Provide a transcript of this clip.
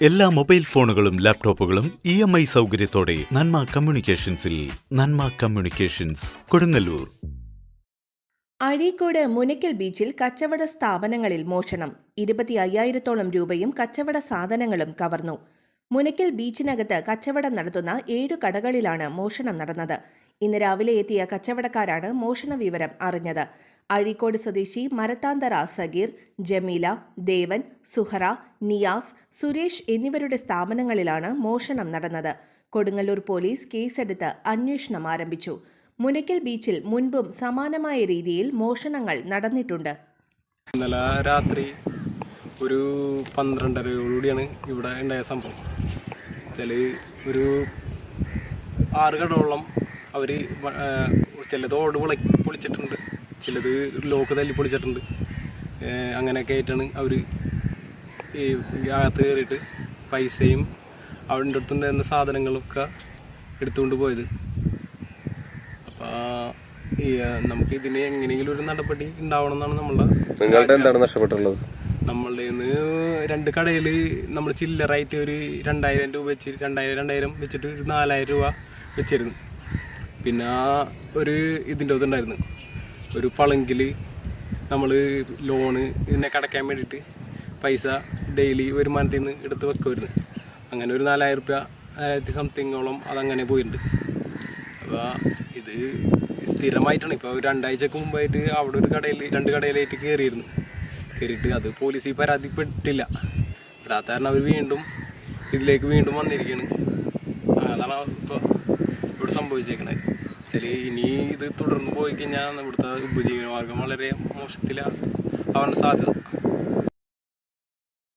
എല്ലാ മൊബൈൽ ഫോണുകളും ലാപ്ടോപ്പുകളും ഇ എം ഐ സൗകര്യത്തോടെ നന്മ കമ്മ്യൂണിക്കേഷൻസിൽ നന്മ കമ്മ്യൂണിക്കേഷൻസ് കൊടുങ്ങല്ലൂർ. അഴീക്കോട് മുനയ്ക്കൽ ബീച്ചിൽ കച്ചവട സ്ഥാപനങ്ങളിൽ മോഷണം. ഇരുപത്തി അയ്യായിരത്തോളം രൂപയും കച്ചവട സാധനങ്ങളും കവർന്നു. മുനയ്ക്കൽ ബീച്ചിനകത്ത് കച്ചവടം നടത്തുന്ന ഏഴു കടകളിലാണ് മോഷണം നടന്നത്. ഇന്ന് രാവിലെ എത്തിയ കച്ചവടക്കാരാണ് മോഷണ വിവരം അറിഞ്ഞത്. അഴീക്കോട് സ്വദേശി മരത്താന്തറ സഗീർ ജമീല ദേവൻ സുഹറ നിയാസ് സുരേഷ് എന്നിവരുടെ സ്ഥാപനങ്ങളിലാണ് മോഷണം നടന്നത്. കൊടുങ്ങല്ലൂർ പോലീസ് കേസെടുത്ത് അന്വേഷണം ആരംഭിച്ചു. മുനയ്ക്കൽ ബീച്ചിൽ മുൻപും സമാനമായ രീതിയിൽ മോഷണങ്ങൾ നടന്നിട്ടുണ്ട്. ഇന്നലെ രാത്രി ഒരു പന്ത്രണ്ടരയോടുകൂടിയാണ് ഇവിടെ ഉണ്ടായ സംഭവം. ചില ഒരു ആറ് കടവോളം അവർ ചിലത് ഓട് പൊളി പൊളിച്ചിട്ടുണ്ട് ചിലത് ലോക്ക് തല്ലി പൊളിച്ചിട്ടുണ്ട്. അങ്ങനെയൊക്കെ ആയിട്ടാണ് അവർ ഈ അകത്ത് കയറിയിട്ട് പൈസയും അവിടെ അടുത്തുണ്ടായിരുന്ന സാധനങ്ങളൊക്കെ എടുത്തുകൊണ്ട് പോയത്. അപ്പോൾ ഈ നമുക്ക് ഇതിന് എങ്ങനെയെങ്കിലും ഒരു നടപടി ഉണ്ടാവണം എന്നാണ് നമ്മളുടെ നിങ്ങളുടെ എന്താണ് നഷ്ടപ്പെട്ടുള്ളത്? നമ്മളുടെ രണ്ട് കടയിൽ നമ്മൾ ചില്ലറായിട്ട് ഒരു രണ്ടായിരം രൂപ വെച്ച് രണ്ടായിരം രണ്ടായിരം വെച്ചിട്ട് ഒരു നാലായിരം രൂപ വെച്ചിരുന്നു. പിന്നെ ഒരു ഇതിന്റെ ഇതുണ്ടായിരുന്നു ഒരു പളങ്കിൽ നമ്മൾ ലോണ് ഇതിനെ കടക്കാൻ വേണ്ടിയിട്ട് പൈസ ഡെയിലി വരുമാനത്തിൽ നിന്ന് എടുത്ത് വെക്കുമായിരുന്നു അങ്ങനെ ഒരു നാലായിരം റുപ്യ നാലായിരത്തി സംതിങ്ങോളം അതങ്ങനെ പോയിട്ടുണ്ട്. അപ്പോൾ ഇത് സ്ഥിരമായിട്ടാണ്. ഇപ്പോൾ രണ്ടാഴ്ചക്ക് മുമ്പായിട്ട് അവിടെ ഒരു കടയിൽ രണ്ട് കടയിലായിട്ട് കയറിയിരുന്നു കയറിയിട്ട് അത് പോലീസിൽ പരാതിപ്പെട്ടില്ല. പെടാത്ത കാരണം അവർ വീണ്ടും ഇതിലേക്ക് വീണ്ടും വന്നിരിക്കുകയാണ്. അതാണ് ഇപ്പോൾ ഇവിടെ സംഭവിച്ചേക്കണത്. വെച്ചാൽ ഇനി ഇത് തുടർന്ന് പോയി കഴിഞ്ഞാൽ ഇവിടുത്തെ ഉപജീവന മാർഗം വളരെ മോശത്തിലാണ് ആവാൻ സാധ്യത.